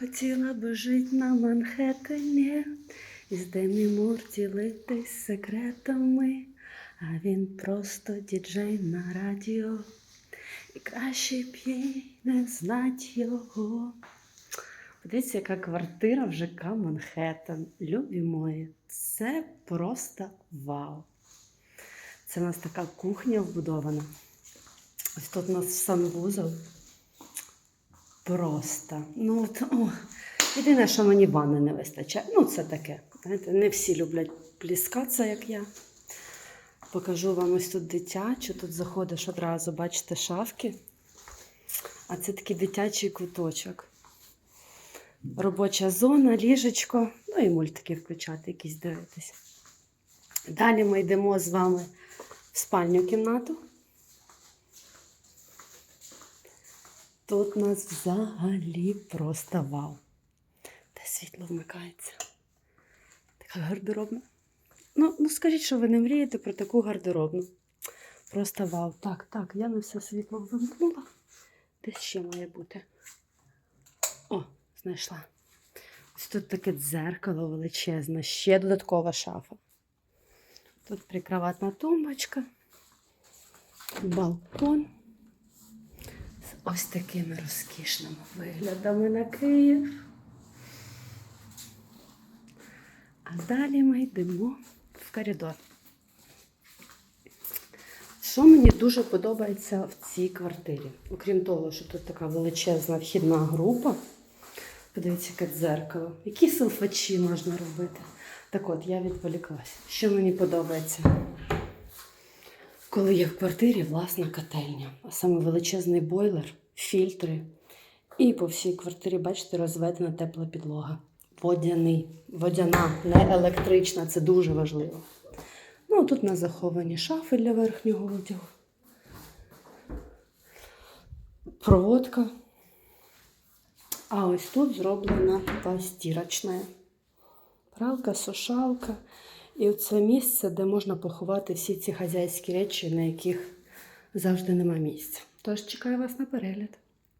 Хотіла б жити на Манхеттені, і з Демі ділитись секретами, а він просто діджей на радіо. І краще б їй не знать його. Подивіться, яка квартира в ЖК Манхеттен. Любі мої, це просто вау. Це у нас така кухня вбудована. Ось тут у нас санвузол. Просто. Ну, от, о, єдине, що мені ванни не вистачає. Ну, це таке. Знаєте, не всі люблять пліскатися, як я. Покажу вам ось тут дитячу. Тут заходиш одразу, бачите, шафки. А це такий дитячий куточок. Робоча зона, ліжечко, ну і мультики включати, якісь дивитись. Далі ми йдемо з вами в спальню кімнату. Тут нас взагалі просто вау. Де світло вмикається. Така гардеробна. Ну, ну скажіть, що ви не мрієте про таку гардеробну. Просто вау. Так, так, я на все світло вимкнула. Десь ще має бути. О, знайшла. Ось тут таке дзеркало величезне, ще додаткова шафа. Тут прикроватна тумбочка, балкон ось такими розкішними виглядами на Київ. А далі ми йдемо в коридор. Що мені дуже подобається в цій квартирі? Окрім того, що тут така величезна вхідна група. Подивіться, яке дзеркало. Які селфачі можна робити? Так от, я відволіклася. Що мені подобається? Коли є в квартирі власна котельня, а саме величезний бойлер, фільтри. І по всій квартирі, бачите, розведена тепла підлога. Водяний, водяна, не електрична, це дуже важливо. Ну, тут у нас заховані шафи для верхнього одягу. Проводка. А ось тут зроблена така. Пралка, сушалка. І це місце, де можна поховати всі ці хазяйські речі, на яких завжди нема місця. Тож чекаю вас на перегляд.